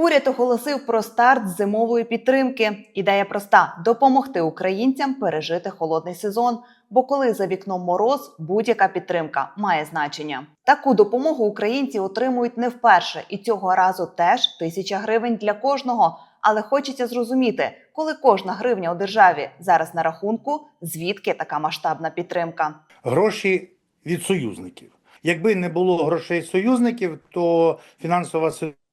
Уряд оголосив про старт зимової підтримки. Ідея проста: допомогти українцям пережити холодний сезон. Бо коли за вікном мороз, будь-яка підтримка має значення. Таку допомогу українці отримують не вперше, і цього разу теж тисяча гривень для кожного. Але хочеться зрозуміти, коли кожна гривня у державі зараз на рахунку, звідки така масштабна підтримка. гроші від союзників. Якби не було грошей союзників, то фінансова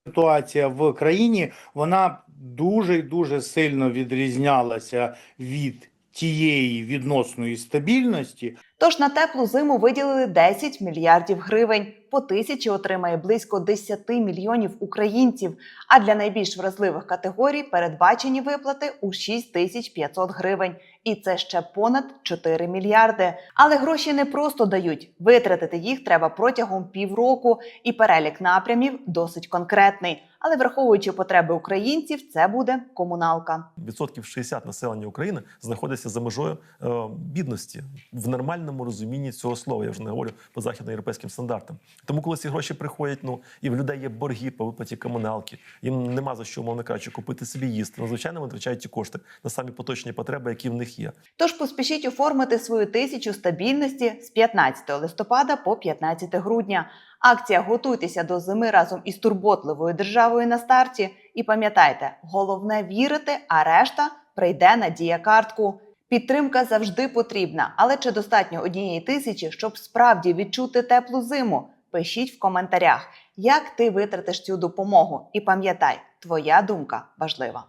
ситуація в країні вона дуже і дуже сильно відрізнялася від тієї відносної стабільності, Тож на теплу зиму виділили 10 мільярдів гривень. По тисячі отримає близько 10 мільйонів українців. А для найбільш вразливих категорій передбачені виплати у 6 тисяч 500 гривень. І це ще понад 4 мільярди. Але гроші не просто дають. Витратити їх треба протягом півроку. І перелік напрямів досить конкретний. Але враховуючи потреби українців, це буде комуналка. відсотків 60 населення України знаходиться за межою е, бідності в нормальному розумінні цього слова. Я вже не говорю по західноєвропейським стандартам. Тому, коли ці гроші приходять, ну і в людей є борги по виплаті комуналки, їм нема за що, умовно кажучи, купити собі їсти. Ну, звичайно, витрачають ті кошти на самі поточні потреби, які в них є. Тож поспішіть оформити свою тисячу стабільності з 15 листопада по 15 грудня. Акція Готуйтеся до зими разом із турботливою державою на старті. І пам'ятайте, головне вірити, а решта прийде на дія-картку. Підтримка завжди потрібна, але чи достатньо однієї тисячі, щоб справді відчути теплу зиму? Пишіть в коментарях, як ти витратиш цю допомогу. І пам'ятай, твоя думка важлива.